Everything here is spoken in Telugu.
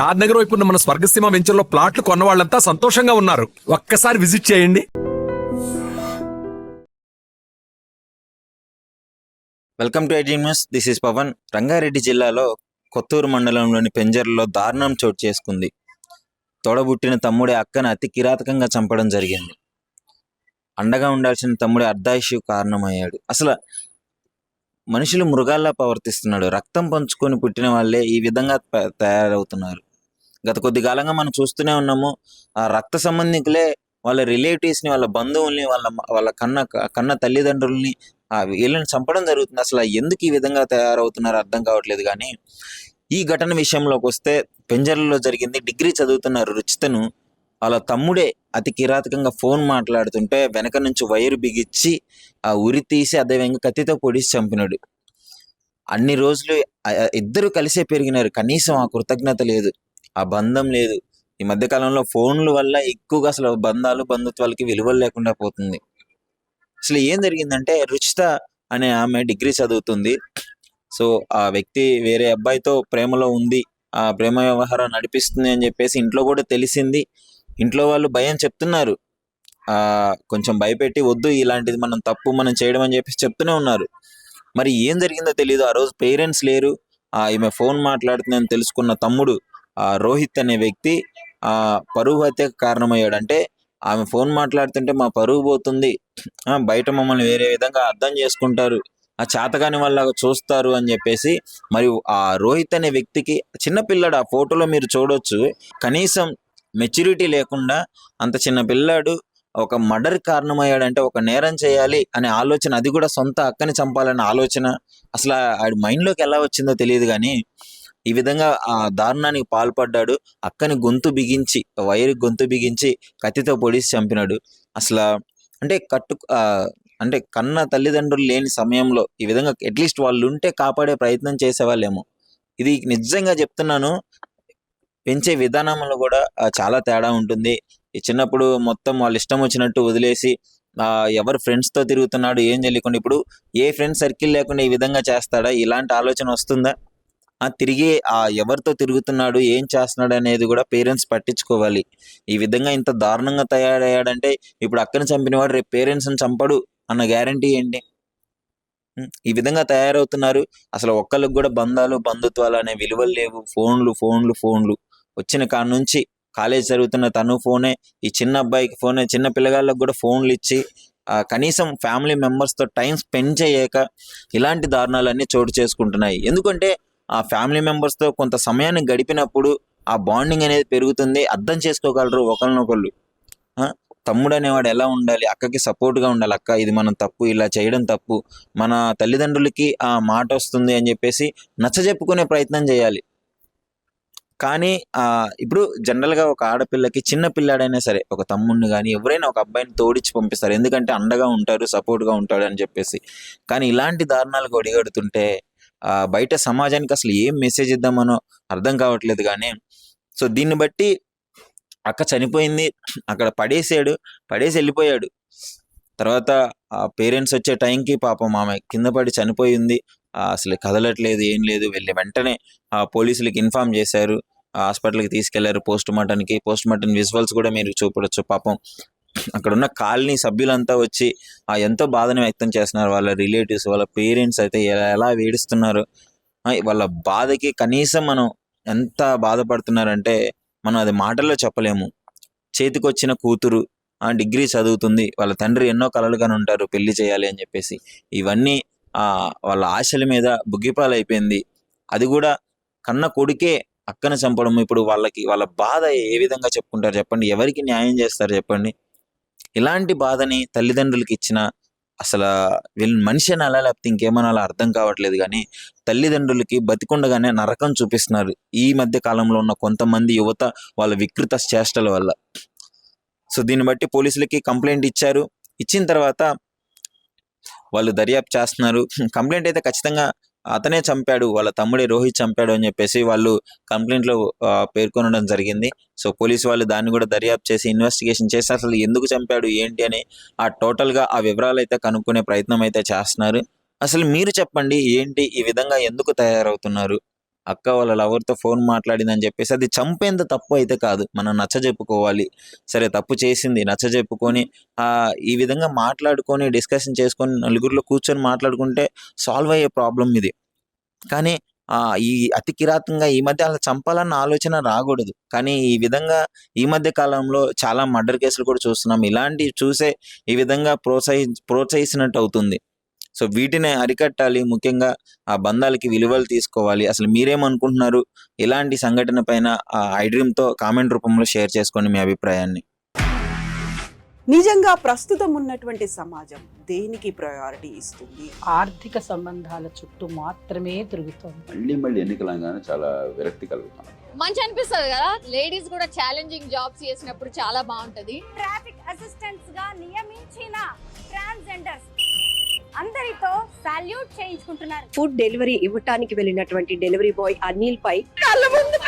షాద్ నగర్ వైపు ఉన్న మన స్వర్గసీమ వెంచర్లో ప్లాట్లు కొన్న వాళ్ళంతా సంతోషంగా ఉన్నారు. ఒక్కసారి విజిట్ చేయండి. Welcome to eighteen news this is Pawan. Rangareddy జిల్లాలో కొత్తూరు మండలంలోని పెంజర్లో దారుణం చోటు చేసుకుంది. తోడబుట్టిన తమ్ముడి అక్కను అతి కిరాతకంగా చంపడం జరిగింది. అండగా ఉండాల్సిన తమ్ముడి అర్ధాయుషు కారణమయ్యాడు. అసలు మనుషులు మృగాల్లా ప్రవర్తిస్తున్నాడు. రక్తం పంచుకొని పుట్టిన వాళ్ళే ఈ విధంగా తయారవుతున్నారు. గత కొద్ది కాలంగా మనం చూస్తూనే ఉన్నాము ఆ రక్త సంబంధికులే వాళ్ళ రిలేటివ్స్ని వాళ్ళ బంధువుల్ని వాళ్ళ వాళ్ళ కన్న కన్న తల్లిదండ్రుల్ని ఆ వీళ్ళని చంపడం జరుగుతుంది. అసలు ఎందుకు ఈ విధంగా తయారవుతున్నారో అర్థం కావట్లేదు కానీ ఈ ఘటన విషయంలోకి వస్తే పెంజర్లలో జరిగింది. డిగ్రీ చదువుతున్న రుచితను వాళ్ళ తమ్ముడే అతి కిరాతకంగా ఫోన్ మాట్లాడుతుంటే వెనక నుంచి వైరు బిగించి ఆ ఉరి తీసి అదేవిధంగా కత్తితో పొడిచి చంపినాడు. అన్ని రోజులు ఇద్దరు కలిసే పెరిగినారు. కనీసం ఆ కృతజ్ఞత లేదు. ఆ బంధం లేదు. ఈ మధ్య కాలంలో ఫోన్ల వల్ల ఎక్కువగా అసలు బంధాలు బంధుత్వాలకి విలువలు లేకుండా పోతుంది. అసలు ఏం జరిగిందంటే రుచిత అనే ఆమె డిగ్రీ చదువుతుంది. సో ఆ వ్యక్తి వేరే అబ్బాయితో ప్రేమలో ఉంది. ఆ ప్రేమ వ్యవహారం నడిపిస్తుంది అని చెప్పేసి ఇంట్లో కూడా తెలిసింది. ఇంట్లో వాళ్ళు భయం చెప్తున్నారు. ఆ కొంచెం భయపెట్టి వద్దు ఇలాంటిది మనం తప్పు మనం చేయడం అని చెప్పేసి చెప్తూనే ఉన్నారు. మరి ఏం జరిగిందో తెలియదు ఆ రోజు పేరెంట్స్ లేరు. ఆ ఈమె ఫోన్ మాట్లాడుతుందని తెలుసుకున్న తమ్ముడు రోహిత్ అనే వ్యక్తి ఆ పరువు హత్యకు కారణమయ్యాడంటే ఆమె ఫోన్ మాట్లాడుతుంటే మా పరువు పోతుంది. బయట మమ్మల్ని వేరే విధంగా అర్థం చేసుకుంటారు. ఆ చేతగాని వల్ల చూస్తారు అని చెప్పేసి మరి ఆ రోహిత్ అనే వ్యక్తికి చిన్నపిల్లాడు ఆ ఫోటోలో మీరు చూడొచ్చు. కనీసం మెచ్యూరిటీ లేకుండా అంత చిన్న పిల్లాడు ఒక మర్డర్ కారణమయ్యాడంటే ఒక నేరం చేయాలి అనే ఆలోచన అది కూడా సొంత అక్కని చంపాలనే ఆలోచన. అసలు ఆడి మైండ్లోకి ఎలా వచ్చిందో తెలియదు కానీ ఈ విధంగా ఆ దారుణానికి పాల్పడ్డాడు. అక్కని గొంతు బిగించి వైరు గొంతు బిగించి కత్తితో పొడిచి చంపినాడు. అసలు అంటే కట్టు అంటే కన్న తల్లిదండ్రులు లేని సమయంలో ఈ విధంగా అట్లీస్ట్ వాళ్ళు ఉంటే కాపాడే ప్రయత్నం చేసేవాళ్ళేమో. ఇది నిజంగా చెప్తున్నాను. పెంచే విధానంలో కూడా చాలా తేడా ఉంటుంది. చిన్నప్పుడు మొత్తం వాళ్ళు ఇష్టం వచ్చినట్టు వదిలేసి ఎవరు ఫ్రెండ్స్తో తిరుగుతున్నాడు ఏం తెలియకుండా ఇప్పుడు ఏ ఫ్రెండ్ సర్కిల్ లేకుండా ఈ విధంగా చేస్తాడా? ఇలాంటి ఆలోచన వస్తుందా? ఆ తిరిగి ఆ ఎవరితో తిరుగుతున్నాడు ఏం చేస్తున్నాడు అనేది కూడా పేరెంట్స్ పట్టించుకోవాలి. ఈ విధంగా ఇంత దారుణంగా తయారయ్యాడంటే ఇప్పుడు అక్కని చంపినవాడు రేపు పేరెంట్స్ని చంపడు అన్న గ్యారంటీ ఏంటి? ఈ విధంగా తయారవుతున్నారు. అసలు ఒక్కళ్ళకి కూడా బంధాలు బంధుత్వాలు అనే విలువలు లేవు. ఫోన్లు ఫోన్లు ఫోన్లు. వచ్చిన కాడ నుంచి కాలేజ్ చదువుతున్న తను ఫోనే ఈ చిన్న అబ్బాయికి ఫోనే చిన్న పిల్లగాళ్ళకి కూడా ఫోన్లు ఇచ్చి ఆ, కనీసం ఫ్యామిలీ మెంబర్స్తో టైం స్పెండ్ చేయక ఇలాంటి దారుణాలన్నీ చోటు చేసుకుంటున్నాయి. ఎందుకంటే ఆ ఫ్యామిలీ మెంబర్స్తో కొంత సమయాన్ని గడిపినప్పుడు ఆ బాండింగ్ అనేది పెరుగుతుంది. అర్థం చేసుకోగలరు ఒకరినొకళ్ళు తమ్ముడు అనేవాడు ఎలా ఉండాలి? అక్కకి సపోర్ట్గా ఉండాలి. అక్క ఇది మనం తప్పు ఇలా చేయడం తప్పు. మన తల్లిదండ్రులకి ఆ మాట వస్తుంది అని చెప్పేసి నచ్చజెప్పుకునే ప్రయత్నం చేయాలి. కానీ ఇప్పుడు జనరల్గా ఒక ఆడపిల్లకి చిన్న పిల్లాడైనా సరే ఒక తమ్ముడిని కానీ ఎవరైనా ఒక అబ్బాయిని తోడిచ్చి పంపిస్తారు. ఎందుకంటే అండగా ఉంటారు సపోర్ట్గా ఉంటాడు అని చెప్పేసి. కానీ ఇలాంటి దారుణాలకు ఒడిగడుతుంటే బయట సమాజానికి అసలు ఏం మెసేజ్ ఇద్దామనో అర్థం కావట్లేదు కానీ సో దీన్ని బట్టి అక్క చనిపోయింది అక్కడ పడేసాడు పడేసి వెళ్ళిపోయాడు. తర్వాత ఆ పేరెంట్స్ వచ్చే టైంకి పాపం ఆమె కింద పడి చనిపోయింది. అసలు కదలట్లేదు ఏం లేదు. వెళ్ళి వెంటనే ఆ పోలీసులకి ఇన్ఫామ్ చేశారు. హాస్పిటల్కి తీసుకెళ్ళారు. పోస్ట్ మార్టంకి పోస్ట్ మార్టం విజువల్స్ కూడా మీరు చూపడచ్చు పాపం అక్కడ ఉన్న కాలనీ సభ్యులంతా వచ్చి ఆ ఎంతో బాధను వ్యక్తం చేస్తున్నారు. వాళ్ళ రిలేటివ్స్ వాళ్ళ పేరెంట్స్ అయితే ఎలా ఎలా వేడిస్తున్నారు వాళ్ళ బాధకి కనీసం మనం ఎంత బాధపడుతున్నారంటే మనం అది మాటల్లో చెప్పలేము. చేతికొచ్చిన కూతురు ఆ డిగ్రీ చదువుతుంది. వాళ్ళ తండ్రి ఎన్నో కలలుగానే ఉంటారు. పెళ్ళి చేయాలి అని చెప్పేసి. ఇవన్నీ వాళ్ళ ఆశల మీద బుగ్గిపాలైపోయింది. అది కూడా కన్న కొడుకే అక్కన చంపడం ఇప్పుడు వాళ్ళకి వాళ్ళ బాధ ఏ విధంగా చెప్పుకుంటారు చెప్పండి? ఎవరికి న్యాయం చేస్తారు చెప్పండి? ఇలాంటి బాధని తల్లిదండ్రులకి ఇచ్చిన అసలు వీళ్ళు మనిషి అనాలా? లేకపోతే ఇంకేమనాలో అర్థం కావట్లేదు కానీ తల్లిదండ్రులకి బతికుండగానే నరకం చూపిస్తున్నారు ఈ మధ్య కాలంలో ఉన్న కొంతమంది యువత వాళ్ళ వికృత చేష్టల వల్ల. సో దీన్ని బట్టి పోలీసులకి కంప్లైంట్ ఇచ్చారు. ఇచ్చిన తర్వాత వాళ్ళు దర్యాప్తు చేస్తున్నారు. కంప్లైంట్ అయితే ఖచ్చితంగా అతనే చంపాడు వాళ్ళ తమ్ముడే రోహిత్ చంపాడు అని చెప్పేసి వాళ్ళు కంప్లైంట్లో పేర్కొనడం జరిగింది. సో పోలీసు వాళ్ళు దాన్ని కూడా దర్యాప్తు చేసి ఇన్వెస్టిగేషన్ చేసి అసలు ఎందుకు చంపాడు ఏంటి అని ఆ టోటల్గా ఆ వివరాలు అయితే కనుక్కునే ప్రయత్నం అయితే చేస్తున్నారు. అసలు మీరు చెప్పండి ఏంటి ఈ విధంగా ఎందుకు తయారవుతున్నారు? అక్క వాళ్ళ లవర్తో ఫోన్ మాట్లాడిందని చెప్పేసి అది చంపేంత తప్పు అయితే కాదు. మనం నచ్చ చెప్పుకోవాలి. సరే తప్పు చేసింది నచ్చ చెప్పుకొని ఈ విధంగా మాట్లాడుకొని డిస్కషన్ చేసుకొని నలుగురిలో కూర్చొని మాట్లాడుకుంటే సాల్వ్ అయ్యే ప్రాబ్లం ఇది. కానీ ఈ అతి కిరాతంగా ఈ మధ్య అలా చంపాలన్న ఆలోచన రాకూడదు. కానీ ఈ విధంగా ఈ మధ్య కాలంలో చాలా మర్డర్ కేసులు కూడా చూస్తున్నాం. ఇలాంటివి చూసే ఈ విధంగా ప్రోత్సహి ప్రోత్సహిస్తున్నట్టు అవుతుంది. సో వీటిని అరికట్టాలి. ముఖ్యంగా ఆ బంధాలకి విలువలు తీసుకోవాలి. అసలు మీరేమనుకుంటున్నారు? ఇలాంటి సంఘటన పైన ఆ ఐడ్రీమ్తో కామెంట్ రూపంలో షేర్ చేసుకోండి మీ అభిప్రాయాన్ని. నిజంగా ప్రస్తుతం ఉన్నటువంటి సమాజం దేనికి ప్రయారిటీ ఇస్తుంది? ఆర్థిక సంబంధాల చుట్టూ మాత్రమే తిరుగుతోంది. మళ్ళీ మళ్ళీ ఎన్నికలంగానే చాలా విరక్తి కలుగుతాను మంచి అనిపిస్తుంది కదా? లేడీస్ కూడా ఛాలెంజింగ్ జాబ్స్ చేసినప్పుడు చాలా బాగుంటది. ట్రాఫిక్ అసిస్టెంట్స్గా నియమించిన సాల్యూట్ చేయించుకుంటున్నారు. ఫుడ్ డెలివరీ ఇవ్వటానికి వెళ్ళినటువంటి డెలివరీ బాయ్ అనిల్ పై కళ్ళ ముందు